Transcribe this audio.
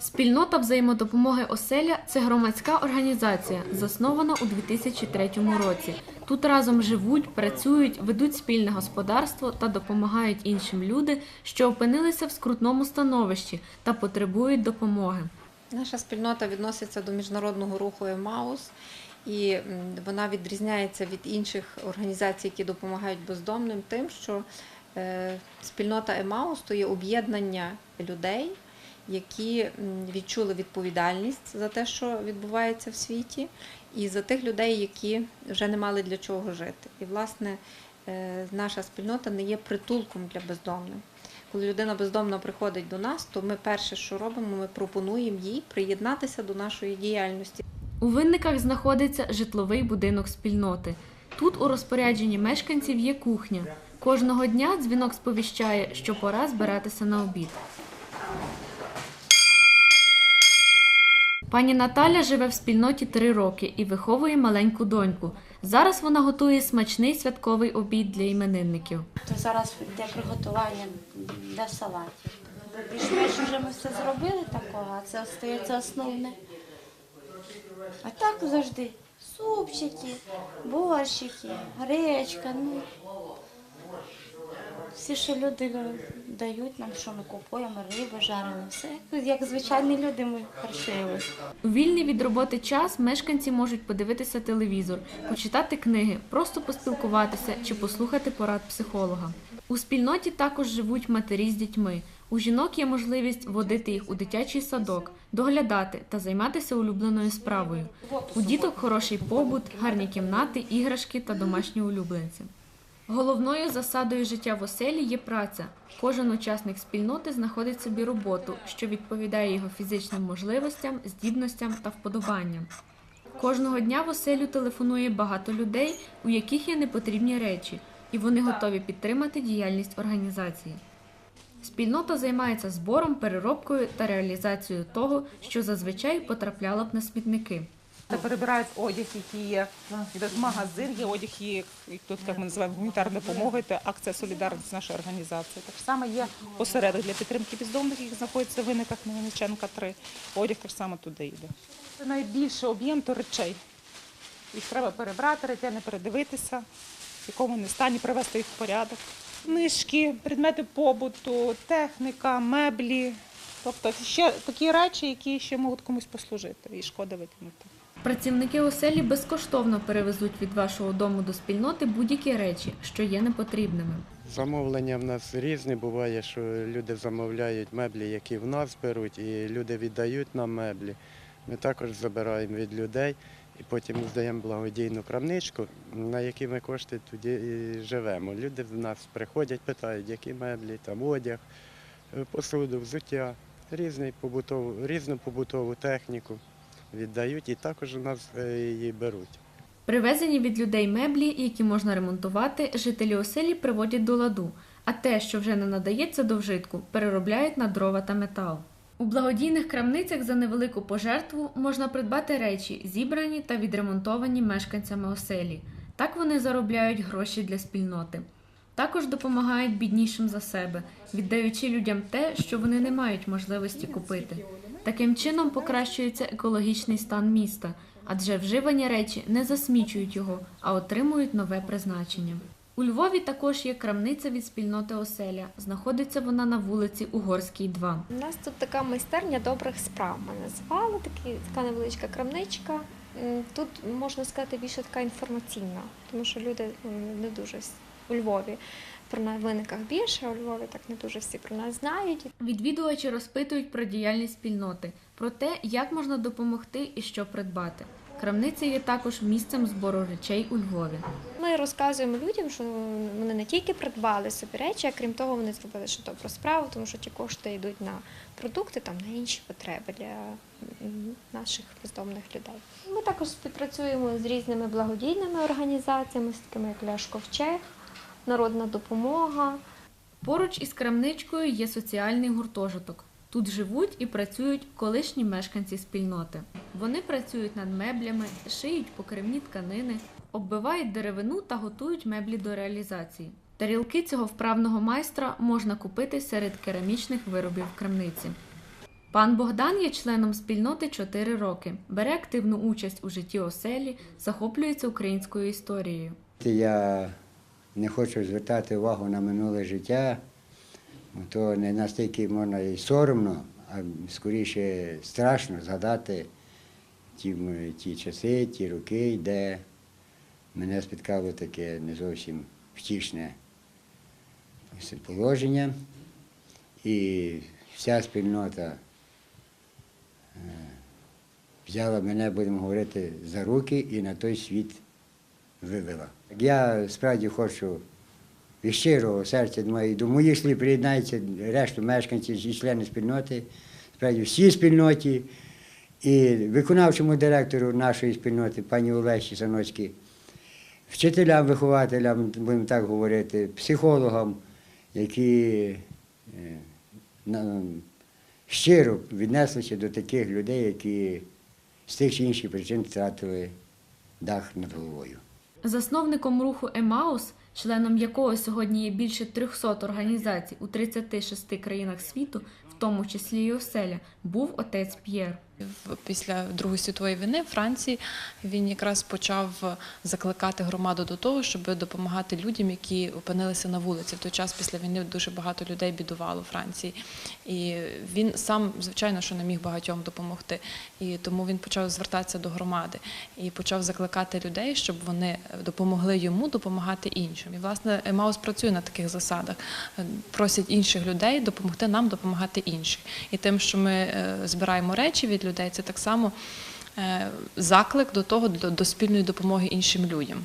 Спільнота взаємодопомоги оселя це громадська організація, заснована у 2003 році. Тут разом живуть, працюють, ведуть спільне господарство та допомагають іншим люди, що опинилися в скрутному становищі та потребують допомоги. Наша спільнота відноситься до міжнародного руху Емаус, і вона відрізняється від інших організацій, які допомагають бездомним, тим, що е, спільнота Емаус то є об'єднання людей, які відчули відповідальність за те, що відбувається в світі, і за тих людей, які вже не мали для чого жити. І, власне, е, наша спільнота не є притулком для бездомних. Коли людина бездомна приходить до нас, то ми перше, що робимо, ми пропонуємо їй приєднатися до нашої діяльності. У винниках знаходиться житловий будинок спільноти. Тут у розпорядженні мешканців є кухня. Кожного дня дзвінок сповіщає, що пора збиратися на обід. Пані Наталя живе в спільноті три роки і виховує маленьку доньку. Зараз вона готує смачний святковий обід для іменинників. То зараз йде приготування для салатів. Більш-менш вже ми все зробили такого, а це остається основне. А так завжди супчики, борщики, гречка. Ну, всі, що люди дають нам, що ми купуємо, риби жаримо, все. Як звичайні люди ми харчуємося. Вільний від роботи час мешканці можуть подивитися телевізор, почитати книги, просто поспілкуватися чи послухати порад психолога. У спільноті також живуть матері з дітьми. У жінок є можливість водити їх у дитячий садок, доглядати та займатися улюбленою справою. У діток хороший побут, гарні кімнати, іграшки та домашні улюбленці. Головною засадою життя в оселі є праця. Кожен учасник спільноти знаходить собі роботу, що відповідає його фізичним можливостям, здібностям та вподобанням. Кожного дня в оселю телефонує багато людей, у яких є непотрібні речі, і вони готові підтримати діяльність організації. Спільнота займається збором, переробкою та реалізацією того, що зазвичай потрапляло б на смітники. Та перебирають одяг, який є йдуть в магазин, є одяг, є як тут, як ми називаємо, гуманітарна допомога, це акція солідарності нашої організації. Так само є осередок для підтримки бездомних, який знаходиться в виниках Мельниченка 3. Одяг так само туди йде. Це найбільший об'єм то речей. Їх треба перебрати, ретельно передивитися, в якому вони стані, привести їх в порядок. Книжки, предмети побуту, техніка, меблі. Тобто ще такі речі, які ще можуть комусь послужити, і шкода викинути. Працівники оселі безкоштовно перевезуть від вашого дому до спільноти будь-які речі, що є непотрібними. Замовлення в нас різні. Буває, що люди замовляють меблі, які в нас беруть, і люди віддають нам меблі. Ми також забираємо від людей і потім здаємо благодійну крамничку, на які ми кошти і живемо. Люди в нас приходять, питають, які меблі, там одяг, посуду, взуття, різний побутову, різну побутову техніку віддають і також у нас е, її беруть. Привезені від людей меблі, які можна ремонтувати, жителі оселі приводять до ладу, а те, що вже не надається до вжитку, переробляють на дрова та метал. У благодійних крамницях за невелику пожертву можна придбати речі, зібрані та відремонтовані мешканцями оселі. Так вони заробляють гроші для спільноти. Також допомагають біднішим за себе, віддаючи людям те, що вони не мають можливості купити. Таким чином покращується екологічний стан міста, адже вживані речі не засмічують його, а отримують нове призначення. У Львові також є крамниця від спільноти оселя. Знаходиться вона на вулиці Угорській, 2. У нас тут така майстерня добрих справ. Ми називали такі, така невеличка крамничка. Тут можна сказати більше така інформаційна, тому що люди не дуже у Львові про нас в виниках більше, у Львові так не дуже всі про нас знають. Відвідувачі розпитують про діяльність спільноти, про те, як можна допомогти і що придбати. Крамниця є також місцем збору речей у Львові. Ми розказуємо людям, що вони не тільки придбали собі речі, а крім того, вони зробили ще добру справу, тому що ті кошти йдуть на продукти, там на інші потреби для наших бездомних людей. Ми також співпрацюємо з різними благодійними організаціями, з такими як Ляш Ковчег, Народна допомога. Поруч із крамничкою є соціальний гуртожиток. Тут живуть і працюють колишні мешканці спільноти. Вони працюють над меблями, шиють покривні тканини, оббивають деревину та готують меблі до реалізації. Тарілки цього вправного майстра можна купити серед керамічних виробів в крамниці. Пан Богдан є членом спільноти 4 роки, бере активну участь у житті оселі, захоплюється українською історією. Я не хочу звертати увагу на минуле життя, то не настільки можна і соромно, а скоріше страшно згадати ті, ті часи, ті роки, де мене спіткало таке не зовсім втішне положення. І вся спільнота е, взяла мене, будемо говорити, за руки і на той світ вивела. Я справді хочу від щирого серця думаю, до моїх слів приєднається решту мешканців і члени спільноти, справді всі спільноті і виконавчому директору нашої спільноти, пані Олесі Саноцькій, вчителям, вихователям, будемо так говорити, психологам, які е, щиро віднеслися до таких людей, які з тих чи інших причин втратили дах над головою. Засновником руху Емаус, членом якого сьогодні є більше 300 організацій у 36 країнах світу, в тому числі і оселя, був отець П'єр. В- Після Другої світової війни в Франції він якраз почав закликати громаду до того, щоб допомагати людям, які опинилися на вулиці. В той час після війни дуже багато людей бідувало у Франції. І він сам, звичайно, що не міг багатьом допомогти. І тому він почав звертатися до громади і почав закликати людей, щоб вони допомогли йому допомагати іншим. І власне Емаус працює на таких засадах, Е, просять інших людей допомогти нам допомагати іншим. І тим, що ми е, збираємо речі від людей, людей. Це так само е, заклик до того, до, до спільної допомоги іншим людям.